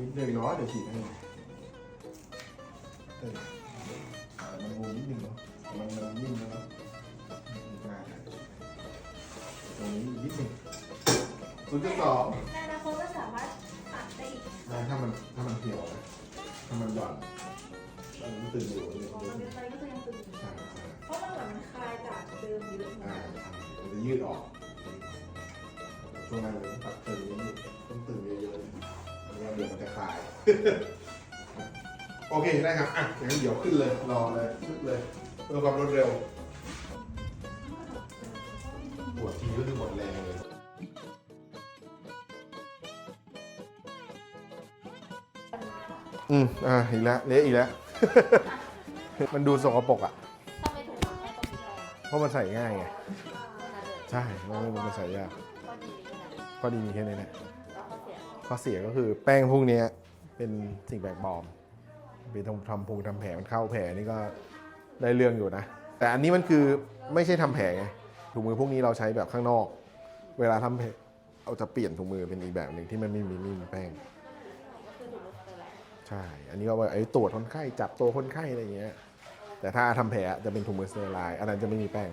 นิดนึงเนาะเดี๋ยวฉีดให้เออแต่มันงูนิดนึงเนาะมันมันนิ่มแล้วเนาะง่ายนะตรงนี้นิดนึงศูนย์จุดสองในอนาคตก็สามารถตัดได้อีกนะถ้ามันถ้ามันเหี่ยวนะถ้ามันหย่อนมันตึงอยู่เลยของมันไปก็จะยังตึงอยู่ใช่ใช่เพราะมันเหมือนมันคลายจากเดิมเยอะอ่ามากมันจะยืดออกช่วงนั้นเลยต้องตัดตึงนิดต้องตึงเยอะๆไม่งั้น เดี๋ยวมันจะคลาย โอเคได้ครับ อะงั้นเดี๋ยวขึ้นเลย รอเลยขึ้นเลยเพื่อความรวดเร็วปวดทีก็คือหมดแรงเลยอืม อ่า อีกแล้ว เละอีกแล้ว มันดูสกปรกอะ ทำไมถึงทำให้ตรงนี้ได้เพราะมันใส่ง่ายไงนั่นเลยใช่ มันมันใส่ยากข้อดีนี่นะข้อดีมีแค่นี้แหละแล้ว ข้อเสียก็คือแป้งพวกนี้เป็นสิ่งแปลกปลอมเป็นทำทำพุงทำแผลมันเข้าแผลนี่ก็ได้เรื่องอยู่นะ แต่อันนี้มันคือไม่ใช่ทำแผลไงถุงมือพวกนี้เราใช้แบบข้างนอก เวลาทำแผลเราจะเปลี่ยนถุงมือเป็นอีกแบบหนึ่งที่มันไม่มีไม่มีแป้งใช่ อันนี้ก็ไว้ไอ้ตรวจคนไข้จับตัวคนไข้อะไรอย่างเงี้ยแต่ถ้าทำแผลจะเป็นถุงมือสเตอร์ไลน์อันนั้นจะไม่มีแป้ง